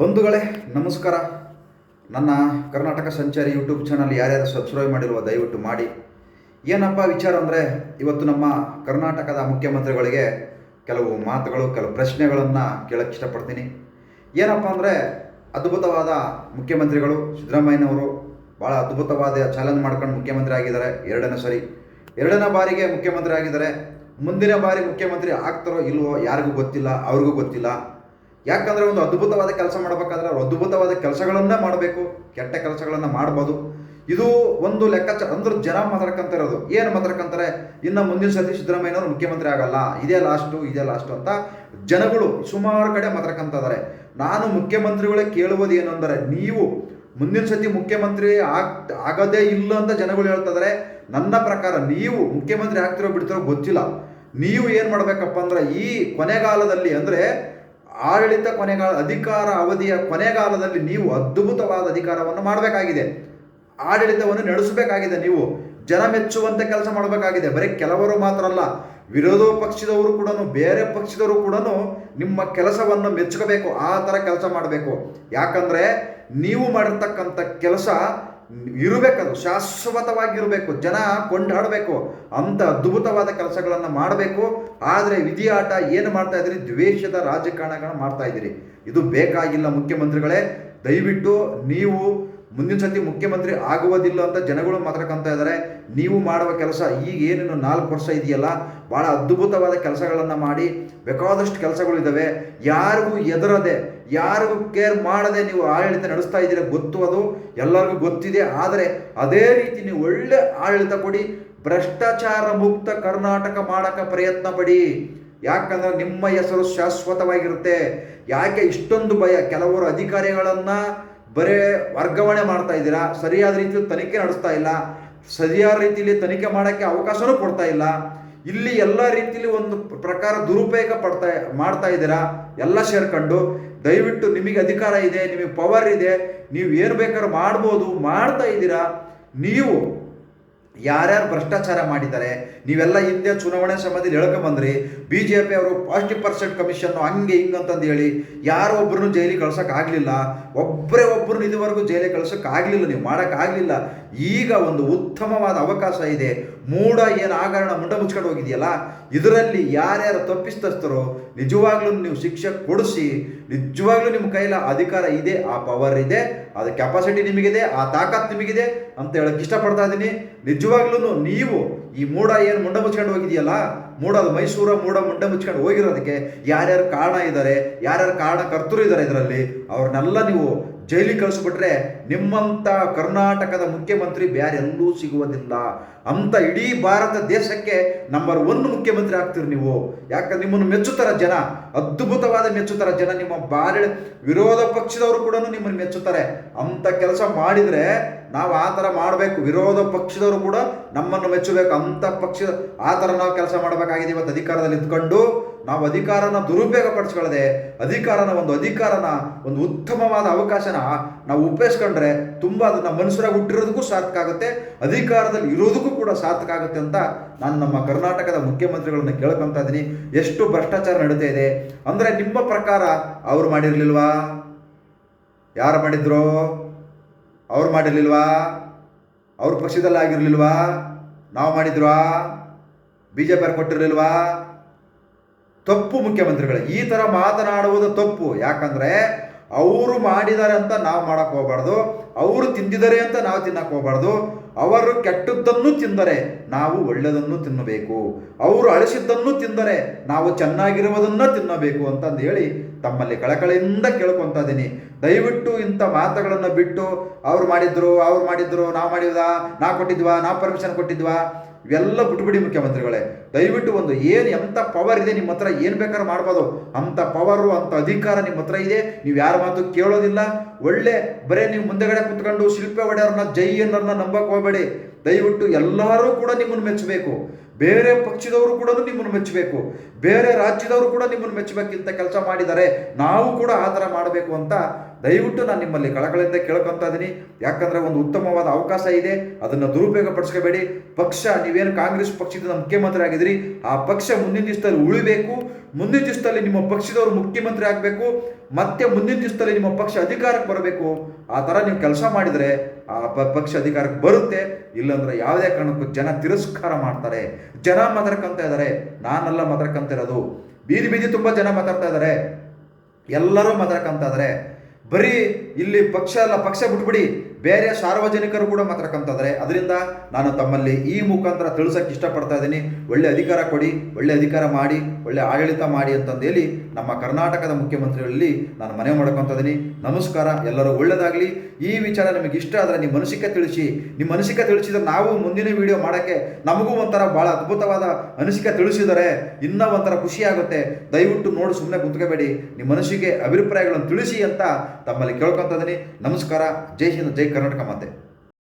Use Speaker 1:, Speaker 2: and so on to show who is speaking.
Speaker 1: ಬಂಧುಗಳೇ, ನಮಸ್ಕಾರ. ನನ್ನ ಕರ್ನಾಟಕ ಸಂಚಾರಿ ಯೂಟ್ಯೂಬ್ ಚಾನಲ್ ಯಾರ್ಯಾರು ಸಬ್ಸ್ಕ್ರೈಬ್ ಮಾಡಿರುವ ದಯವಿಟ್ಟು ಮಾಡಿ. ಏನಪ್ಪ ವಿಚಾರ ಅಂದರೆ, ಇವತ್ತು ನಮ್ಮ ಕರ್ನಾಟಕದ ಮುಖ್ಯಮಂತ್ರಿಗಳಿಗೆ ಕೆಲವು ಮಾತುಗಳು, ಕೆಲವು ಪ್ರಶ್ನೆಗಳನ್ನು ಕೇಳಕ್ಕೆ ಇಷ್ಟಪಡ್ತೀನಿ. ಏನಪ್ಪ ಅಂದರೆ, ಅದ್ಭುತವಾದ ಮುಖ್ಯಮಂತ್ರಿಗಳು ಸಿದ್ದರಾಮಯ್ಯನವರು ಭಾಳ ಅದ್ಭುತವಾದ ಚಾಲೆಂಜ್ ಮಾಡ್ಕೊಂಡು ಮುಖ್ಯಮಂತ್ರಿ ಆಗಿದ್ದಾರೆ ಎರಡನೇ ಸರಿ. ಎರಡನೇ ಬಾರಿಗೆ ಮುಖ್ಯಮಂತ್ರಿ ಆಗಿದ್ದಾರೆ. ಮುಂದಿನ ಬಾರಿ ಮುಖ್ಯಮಂತ್ರಿ ಆಗ್ತಾರೋ ಇಲ್ವೋ ಯಾರಿಗೂ ಗೊತ್ತಿಲ್ಲ, ಅವ್ರಿಗೂ ಗೊತ್ತಿಲ್ಲ. ಯಾಕಂದರೆ ಒಂದು ಅದ್ಭುತವಾದ ಕೆಲಸ ಮಾಡಬೇಕಾದ್ರೆ ಅವ್ರು ಅದ್ಭುತವಾದ ಕೆಲಸಗಳನ್ನೇ ಮಾಡಬೇಕು, ಕೆಟ್ಟ ಕೆಲಸಗಳನ್ನು ಮಾಡ್ಬೋದು. ಇದು ಒಂದು ಲೆಕ್ಕಾಚಾರ, ಅಂದ್ರೆ ಜನ ಮಾತಾಡ್ಕೊಂತ ಇರೋದು ಏನು ಮಾತಾಡ್ಕೊಂತಾರೆ? ಇನ್ನು ಮುಂದಿನ ಸತಿ ಸಿದ್ದರಾಮಯ್ಯನವರು ಮುಖ್ಯಮಂತ್ರಿ ಆಗಲ್ಲ, ಇದೇ ಲಾಸ್ಟು ಇದೇ ಲಾಸ್ಟು ಅಂತ ಜನಗಳು ಸುಮಾರು ಕಡೆ ಮಾತಾಡ್ಕೊಂತ ಇದ್ದಾರೆ ನಾನು ಮುಖ್ಯಮಂತ್ರಿಗಳೇ ಕೇಳುವುದು ಏನು ಅಂದರೆ, ನೀವು ಮುಂದಿನ ಸತಿ ಮುಖ್ಯಮಂತ್ರಿ ಆಗ್, ಆಗದೇ ಇಲ್ಲ ಅಂತ ಜನಗಳು ಹೇಳ್ತಾ ಇದ್ದಾರೆ ನನ್ನ ಪ್ರಕಾರ ನೀವು ಮುಖ್ಯಮಂತ್ರಿ ಆಗ್ತಿರೋ ಬಿಡ್ತಿರೋ ಗೊತ್ತಿಲ್ಲ. ನೀವು ಏನು ಮಾಡಬೇಕಪ್ಪ ಅಂದ್ರೆ, ಈ ಕೊನೆಗಾಲದಲ್ಲಿ ಅಂದರೆ ಆಡಳಿತ ಕೊನೆಗಾಲ, ಅಧಿಕಾರ ಅವಧಿಯ ಕೊನೆಗಾಲದಲ್ಲಿ ನೀವು ಅದ್ಭುತವಾದ ಅಧಿಕಾರವನ್ನು ಮಾಡಬೇಕಾಗಿದೆ. ಆಡಳಿತವನ್ನು ನಡೆಸಬೇಕಾಗಿದೆ ನೀವು. ಜನ ಮೆಚ್ಚುವಂತೆ ಕೆಲಸ ಮಾಡಬೇಕಾಗಿದೆ. ಬರೀ ಕೆಲವರು ಮಾತ್ರ ಅಲ್ಲ, ವಿರೋಧ ಪಕ್ಷದವರು ಕೂಡ ಬೇರೆ ಪಕ್ಷದವರು ಕೂಡ ನಿಮ್ಮ ಕೆಲಸವನ್ನು ಮೆಚ್ಚಬೇಕು, ಆ ಥರ ಕೆಲಸ ಮಾಡಬೇಕು. ಯಾಕಂದರೆ ನೀವು ಮಾಡಿರ್ತಕ್ಕಂಥ ಕೆಲಸ ಇರಬೇಕದು, ಶಾಶ್ವತವಾಗಿರಬೇಕು, ಜನ ಕೊಂಡಾಡಬೇಕು, ಅಂತ ಅದ್ಭುತವಾದ ಕೆಲಸಗಳನ್ನು ಮಾಡಬೇಕು. ಆದರೆ ವಿಧಿಯಾಟ ಏನು ಮಾಡ್ತಾ ಇದ್ದೀರಿ? ದ್ವೇಷದ ರಾಜಕಾರಣಗಳನ್ನ ಮಾಡ್ತಾ ಇದ್ದೀರಿ. ಇದು ಬೇಕಾಗಿಲ್ಲ ಮುಖ್ಯಮಂತ್ರಿಗಳೇ. ದಯವಿಟ್ಟು ನೀವು ಮುಂದಿನ ಸತಿ ಮುಖ್ಯಮಂತ್ರಿ ಆಗುವುದಿಲ್ಲ ಅಂತ ಜನಗಳು ಮಾತಾಡ್ಕೊಂತ ಇದ್ದಾರೆ. ನೀವು ಮಾಡುವ ಕೆಲಸ ಈಗ ಏನೇನು ನಾಲ್ಕು ವರ್ಷ ಇದೆಯಲ್ಲ ಭಾಳ ಅದ್ಭುತವಾದ ಕೆಲಸಗಳನ್ನು ಮಾಡಿ, ಬೇಕಾದಷ್ಟು ಕೆಲಸಗಳಿದ್ದಾವೆ ಯಾರಿಗೂ ಎದರದೆ ಯಾರಿಗೂ ಕೇರ್ ಮಾಡದೆ ನೀವು ಆಡಳಿತ ನಡೆಸ್ತಾ ಇದ್ದೀರ ಗೊತ್ತು ಅದು, ಎಲ್ಲರಿಗೂ ಗೊತ್ತಿದೆ. ಆದರೆ ಅದೇ ರೀತಿ ನೀವು ಒಳ್ಳೆ ಆಡಳಿತ ಕೊಡಿ, ಭ್ರಷ್ಟಾಚಾರ ಮುಕ್ತ ಕರ್ನಾಟಕ ಮಾಡಕ ಪ್ರಯತ್ನ ಪಡಿ. ಯಾಕಂದ್ರೆ ನಿಮ್ಮ ಹೆಸರು ಶಾಶ್ವತವಾಗಿರುತ್ತೆ. ಯಾಕೆ ಇಷ್ಟೊಂದು ಭಯ? ಕೆಲವರು ಅಧಿಕಾರಿಗಳನ್ನು ಬರೇ ವರ್ಗಾವಣೆ ಮಾಡ್ತಾ ಇದ್ದೀರಾ? ಸರಿಯಾದ ರೀತಿಯಲ್ಲಿ ತನಿಖೆ ನಡೆಸ್ತಾ ಇಲ್ಲ. ಸರಿಯಾದ ರೀತಿಯಲ್ಲಿ ತನಿಖೆ ಮಾಡೋಕ್ಕೆ ಅವಕಾಶನೂ ಕೊಡ್ತಾ ಇಲ್ಲ. ಇಲ್ಲಿ ಎಲ್ಲ ರೀತಿಯಲ್ಲಿ ಒಂದು ಪ್ರಕಾರ ದುರುಪಯೋಗ ಪಡ್ತಾ ಮಾಡ್ತಾ ಇದ್ದೀರಾ? ಎಲ್ಲ ಸೇರ್ಕೊಂಡು ದಯವಿಟ್ಟು ನಿಮಗೆ ಅಧಿಕಾರ ಇದೆ, ನಿಮಗೆ ಪವರ್ ಇದೆ, ನೀವು ಏನು ಬೇಕಾದ್ರೂ ಮಾಡ್ಬೋದು, ಮಾಡ್ತಾ ಇದ್ದೀರಾ? ನೀವು ಯಾರ್ಯಾರು ಭ್ರಷ್ಟಾಚಾರ ಮಾಡಿದ್ದಾರೆ, ನೀವೆಲ್ಲ ಹಿಂದೆ ಚುನಾವಣೆ ಸಮಯದಲ್ಲಿ ಹೇಳ್ಕೊಂಬಂದ್ರಿ ಬಿ ಜೆ ಪಿ ಅವರು ಫಾರ್ಟಿ ಪರ್ಸೆಂಟ್ ಕಮಿಷನ್ ಹಂಗೆ ಹಿಂಗೆ ಅಂತಂದು ಹೇಳಿ ಯಾರೋ ಒಬ್ಬರನ್ನು ಜೈಲಿಗೆ ಆಗಲಿಲ್ಲ ಒಬ್ಬರೇ ಒಬ್ಬರನ್ನ ಇದುವರೆಗೂ ಜೈಲಿಗೆ ಕಳ್ಸೋಕೆ ಆಗಲಿಲ್ಲ, ನೀವು ಮಾಡೋಕ್ಕಾಗಲಿಲ್ಲ ಈಗ ಒಂದು ಉತ್ತಮವಾದ ಅವಕಾಶ ಇದೆ, ಮೂಡ ಏನು ಆಗರಣ ಮುಂಡ ಮುಚ್ಕೊಂಡು ಹೋಗಿದೆಯಲ್ಲ, ಇದರಲ್ಲಿ ಯಾರ್ಯಾರು ತಪ್ಪಿಸ್ತಸ್ತರೋ ನಿಜವಾಗ್ಲೂ ನೀವು ಶಿಕ್ಷೆ ಕೊಡಿಸಿ, ನಿಜವಾಗ್ಲೂ ನಿಮ್ಮ ಕೈಲ ಅಧಿಕಾರ ಇದೆ, ಆ ಪವರ್ ಇದೆ, ಅದು ಕೆಪಾಸಿಟಿ ನಿಮಗಿದೆ, ಆ ತಾಕತ್ ನಿಮಗಿದೆ ಅಂತ ಹೇಳಕ್ಕೆ ಇಷ್ಟಪಡ್ತಾ ಇದ್ದೀನಿ ನಿಜವಾಗ್ಲೂ ನೀವು ಈ ಮೂಡ ಏನು ಮುಂಡ ಮುಚ್ಕೊಂಡು ಹೋಗಿದೆಯಲ್ಲ? ಮೂಡ ಅದು ಮೈಸೂರ ಮೂಡ ಮುಂಡ ಮುಚ್ಕೊಂಡು ಹೋಗಿರೋದಕ್ಕೆ ಯಾರ್ಯಾರು ಕಾರಣ ಇದ್ದಾರೆ, ಯಾರ್ಯಾರು ಕಾರಣಕರ್ತರು ಇದ್ದಾರೆ ಇದರಲ್ಲಿ, ಅವ್ರನ್ನೆಲ್ಲ ನೀವು ಜೈಲಿಗೆ ಕಳಿಸ್ಬಿಟ್ರೆ ನಿಮ್ಮಂಥ ಕರ್ನಾಟಕದ ಮುಖ್ಯಮಂತ್ರಿ ಬ್ಯಾರೆಲ್ಲೂ ಸಿಗುವುದಿಲ್ಲ. ಅಂತ ಇಡೀ ಭಾರತ ದೇಶಕ್ಕೆ ನಂಬರ್ ಒನ್ ಮುಖ್ಯಮಂತ್ರಿ ಆಗ್ತೀರಿ ನೀವು. ಯಾಕಂದ್ರೆ ನಿಮ್ಮನ್ನು ಮೆಚ್ಚುತ್ತಾರೆ ಜನ, ಅದ್ಭುತವಾದ ಮೆಚ್ಚುತ್ತಾರೆ ಜನ ನಿಮ್ಮ ಬಾರಿ ವಿರೋಧ ಪಕ್ಷದವರು ಕೂಡ ನಿಮ್ಮನ್ನು ಮೆಚ್ಚುತ್ತಾರೆ. ಅಂತ ಕೆಲಸ ಮಾಡಿದರೆ ನಾವು ಆ ಥರ ಮಾಡಬೇಕು. ವಿರೋಧ ಪಕ್ಷದವರು ಕೂಡ ನಮ್ಮನ್ನು ಮೆಚ್ಚಬೇಕು. ಅಂತ ಪಕ್ಷ ಆ ಥರ ನಾವು ಕೆಲಸ ಮಾಡಬೇಕಾಗಿದೆ ಇವತ್ತು ಅಧಿಕಾರದಲ್ಲಿ ಇದ್ಕೊಂಡು ನಾವು ಅಧಿಕಾರನ ದುರುಪಯೋಗ ಪಡಿಸ್ಕೊಳ್ಳದೆ ಅಧಿಕಾರನ ಒಂದು ಅಧಿಕಾರನ ಒಂದು ಉತ್ತಮವಾದ ಅವಕಾಶನ ನಾವು ಉಪಯೋಗಿಸ್ಕೊಂಡ್ರೆ ತುಂಬ ಅದನ್ನು ಮನುಷ್ಯರಾಗಿ ಹುಟ್ಟಿರೋದಕ್ಕೂ ಸಾರ್ಥಕ ಆಗುತ್ತೆ, ಅಧಿಕಾರದಲ್ಲಿ ಇರೋದಕ್ಕೂ ಕೂಡ ಸಾರ್ಥಕ ಆಗುತ್ತೆ ಅಂತ ನಾನು ನಮ್ಮ ಕರ್ನಾಟಕದ ಮುಖ್ಯಮಂತ್ರಿಗಳನ್ನ ಕೇಳ್ಕೊತಾ ಇದ್ದೀನಿ. ಎಷ್ಟು ಭ್ರಷ್ಟಾಚಾರ ನಡೀತಾ ಇದೆ ಅಂದರೆ ನಿಮ್ಮ ಪ್ರಕಾರ ಅವ್ರು ಮಾಡಿರಲಿಲ್ವಾ? ಯಾರು ಮಾಡಿದ್ರು? ಅವ್ರು ಮಾಡಿರಲಿಲ್ವಾ? ಅವ್ರ ಪಕ್ಷದಲ್ಲಿ ಆಗಿರ್ಲಿಲ್ವಾ ನಾವು ಮಾಡಿದ್ರು ಬಿ ಜೆ ಪಿ ಕೊಟ್ಟಿರಲಿಲ್ವಾ? ತಪ್ಪು ಮುಖ್ಯಮಂತ್ರಿಗಳೇ. ಈ ಥರ ಮಾತನಾಡುವುದು ತಪ್ಪು. ಯಾಕಂದರೆ ಅವರು ಮಾಡಿದ್ದಾರೆ ಅಂತ ನಾವು ಮಾಡಕ್ಕೆ ಹೋಗ್ಬಾರ್ದು. ಅವರು ತಿಂದಿದ್ದಾರೆ ಅಂತ ನಾವು ತಿನ್ನಕ್ಕೆ ಹೋಗ್ಬಾರ್ದು. ಅವರು ಕೆಟ್ಟದ್ದನ್ನು ತಿಂದರೆ ನಾವು ಒಳ್ಳೆಯದನ್ನು ತಿನ್ನಬೇಕು. ಅವರು ಅಳಿಸಿದ್ದನ್ನು ತಿಂದರೆ ನಾವು ಚೆನ್ನಾಗಿರುವುದನ್ನು ತಿನ್ನಬೇಕು ಅಂತಂದು ಹೇಳಿ ತಮ್ಮಲ್ಲಿ ಕಳಕಳಿಯಿಂದ ಕೇಳ್ಕೊತಾ ಇದ್ದೀನಿ ದಯವಿಟ್ಟು ಇಂಥ ಮಾತುಗಳನ್ನು ಬಿಟ್ಟು, ಅವ್ರು ಮಾಡಿದ್ರು ಅವ್ರು ಮಾಡಿದ್ರು, ನಾವು ಮಾಡಿದ್ವಾ, ನಾ ಕೊಟ್ಟಿದ್ವಾ, ನಾ ಪರ್ಮಿಷನ್ ಕೊಟ್ಟಿದ್ವಾ ಇವೆಲ್ಲ ಬಿಟ್ಬಿಡಿ ಮುಖ್ಯಮಂತ್ರಿಗಳೇ. ದಯವಿಟ್ಟು ಒಂದು ಏನು ಎಂಥ ಪವರ್ ಇದೆ ನಿಮ್ಮ ಹತ್ರ, ಏನು ಬೇಕಾದ್ರೂ ಮಾಡ್ಬೋದು. ಅಂಥ ಪವರು ಅಂಥ ಅಧಿಕಾರ ನಿಮ್ಮ ಹತ್ರ ಇದೆ. ನೀವು ಯಾರ ಮಾತು ಕೇಳೋದಿಲ್ಲ. ಒಳ್ಳೆ ಬರೇ ನೀವು ಮುಂದೆಗಡೆ ಕುತ್ಕೊಂಡು ಶಿಲ್ಪೆ ಒಡೆಯವ್ರನ್ನ, ಜೈ ಅನ್ನೋರನ್ನ ನಂಬಕ್ಕೆ ಹೋಗಬೇಡಿ. ದಯವಿಟ್ಟು ಎಲ್ಲರೂ ಕೂಡ ನಿಮ್ಮನ್ನು ಮೆಚ್ಚಬೇಕು. ಬೇರೆ ಪಕ್ಷದವರು ಕೂಡ ನಿಮ್ಮನ್ನು ಮೆಚ್ಚಬೇಕು. ಬೇರೆ ರಾಜ್ಯದವರು ಕೂಡ ನಿಮ್ಮನ್ನು ಮೆಚ್ಚಬೇಕಿಂತ ಕೆಲಸ ಮಾಡಿದ್ದಾರೆ ನಾವು ಕೂಡ ಆ ಥರ ಮಾಡಬೇಕು ಅಂತ ದಯವಿಟ್ಟು ನಾನು ನಿಮ್ಮಲ್ಲಿ ಕಳಕಳಿಂದ ಕೇಳ್ಕೊತಾ ಇದ್ದೀನಿ ಯಾಕಂದರೆ ಒಂದು ಉತ್ತಮವಾದ ಅವಕಾಶ ಇದೆ. ಅದನ್ನು ದುರುಪಯೋಗ ಪಡಿಸ್ಕೋಬೇಡಿ ಪಕ್ಷ, ನೀವೇನು ಕಾಂಗ್ರೆಸ್ ಪಕ್ಷದಿಂದ ಮುಖ್ಯಮಂತ್ರಿ ಆಗಿದ್ರಿ ಆ ಪಕ್ಷ ಮುಂದಿನ ದಿವಸದಲ್ಲಿ ಉಳಿಬೇಕು. ಮುಂದಿನ ದಿವಸದಲ್ಲಿ ನಿಮ್ಮ ಪಕ್ಷದವರು ಮುಖ್ಯಮಂತ್ರಿ ಆಗಬೇಕು. ಮತ್ತೆ ಮುಂದಿನ ದಿವಸದಲ್ಲಿ ನಿಮ್ಮ ಪಕ್ಷ ಅಧಿಕಾರಕ್ಕೆ ಬರಬೇಕು. ಆ ಥರ ನೀವು ಕೆಲಸ ಮಾಡಿದರೆ ಆ ಪಕ್ಷ ಅಧಿಕಾರಕ್ಕೆ ಬರುತ್ತೆ. ಇಲ್ಲಾಂದ್ರೆ ಯಾವುದೇ ಕಾರಣಕ್ಕೂ ಜನ ತಿರಸ್ಕಾರ ಮಾಡ್ತಾರೆ. ಜನ ಮಾತಾಡ್ಕೊಂತ ಇದ್ದಾರೆ. ನಾನೆಲ್ಲ ಮಾತಾಡ್ಕೊಂತ ಇರೋದು. ಬೀದಿ ಬೀದಿ ತುಂಬ ಜನ ಮಾತಾಡ್ತಾ ಇದ್ದಾರೆ. ಎಲ್ಲರೂ ಮಾತಾಡ್ಕೊಂತ ಇದ್ದಾರೆ. ಬರೀ ಇಲ್ಲಿ ಪಕ್ಷ ಅಲ್ಲ, ಪಕ್ಷ ಬಿಟ್ಬಿಡಿ. ಬೇರೆ ಸಾರ್ವಜನಿಕರು ಕೂಡ ಮಾತಾಡ್ಕೊಂತ ಇದ್ದಾರೆ ಅದರಿಂದ ನಾನು ತಮ್ಮಲ್ಲಿ ಈ ಮುಖಾಂತರ ತಿಳಿಸಕ್ಕೆ ಇಷ್ಟಪಡ್ತಾ ಇದ್ದೀನಿ. ಒಳ್ಳೆ ಅಧಿಕಾರ ಕೊಡಿ, ಒಳ್ಳೆ ಅಧಿಕಾರ ಮಾಡಿ, ಒಳ್ಳೆ ಆಡಳಿತ ಮಾಡಿ ಅಂತಂದೇಳಿ ನಮ್ಮ ಕರ್ನಾಟಕದ ಮುಖ್ಯಮಂತ್ರಿಗಳಲ್ಲಿ ನಾನು ಮನವಿ ಮಾಡ್ಕೊತ ಇದ್ದೀನಿ. ನಮಸ್ಕಾರ, ಎಲ್ಲರೂ ಒಳ್ಳೆಯದಾಗಲಿ ಈ ವಿಚಾರ ನಿಮಗೆ ಇಷ್ಟ ಆದರೆ ನಿಮ್ಮ ಮನಸ್ಸಿಗೆ ತಿಳಿಸಿ. ನಿಮ್ಮ ಮನಸ್ಸಿಗೆ ತಿಳಿಸಿದ್ರೆ ನಾವು ಮುಂದಿನ ವಿಡಿಯೋ ಮಾಡೋಕ್ಕೆ ನಮಗೂ ಒಂಥರ ಭಾಳ ಅದ್ಭುತವಾದ ಅನಿಸಿಕೆ ತಿಳಿಸಿದರೆ ಇನ್ನೂ ಒಂಥರ ಖುಷಿಯಾಗುತ್ತೆ ದಯವಿಟ್ಟು ನೋಡಿ ಸುಮ್ಮನೆ ಕುತ್ಕೋಬೇಡಿ. ನಿಮ್ಮ ಮನಸ್ಸಿಗೆ ಅಭಿಪ್ರಾಯಗಳನ್ನು ತಿಳಿಸಿ ಅಂತ ತಮ್ಮಲ್ಲಿ ಕೇಳ್ಕೊತ ಇದ್ದೀನಿ. ನಮಸ್ಕಾರ. ಜೈ ಹಿಂದ್ ಜೈ ಕರ್ನಾಟಕ ಮಾತೆ.